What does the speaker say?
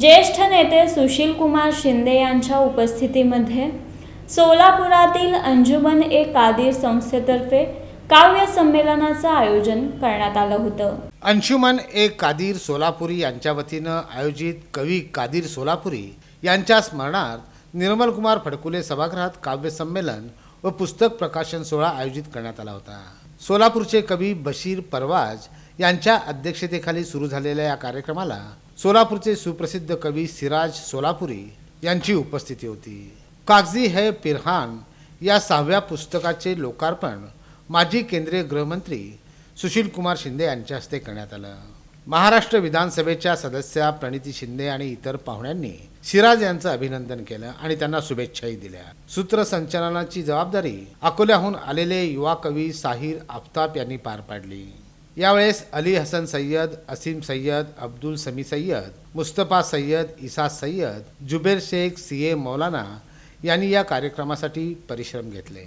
ज्येष्ठ नेते सुशील कुमार शिंदे यांच्या उपस्थितीमध्ये सोलापुरातील अंजुमन ए कादीर संस्थेतर्फे काव्य संमेलनाचं आयोजन करण्यात आलं होतं. अंशुमन ए कादीर सोलापुरी यांच्या वतीनं आयोजित कवी कादीर सोलापुरी यांच्या स्मरणार्थ निर्मल कुमार फडकुले सभागृहात काव्य संमेलन व पुस्तक प्रकाशन सोहळा आयोजित करण्यात आला होता. सोलापूरचे कवी बशीर परवाज यांच्या अध्यक्षतेखाली सुरू झालेल्या या कार्यक्रमाला सोलापूरचे सुप्रसिद्ध कवी सिराज सोलापुरी यांची उपस्थिती होती. कागजी है पिरहान या सहाव्या पुस्तकाचे लोकार्पण माजी केंद्रीय गृहमंत्री सुशील कुमार शिंदे यांच्या हस्ते करण्यात आलं. महाराष्ट्र विधानसभेच्या सदस्या प्रणिती शिंदे आणि इतर पाहुण्यांनी सिराज यांचं अभिनंदन केलं आणि त्यांना शुभेच्छाही दिल्या. सूत्रसंचालनाची जबाबदारी अकोल्याहून आलेले युवा कवी साहिर आफताब यांनी पार पाडली. यावेळेस अली हसन सय्यद असीम सय्यद अब्दुल समी सय्यद मुस्तफा सय्यद इसा सय्यद जुबेर शेख सी ए मौलाना यांनी या कार्यक्रमासाठी परिश्रम घेतले.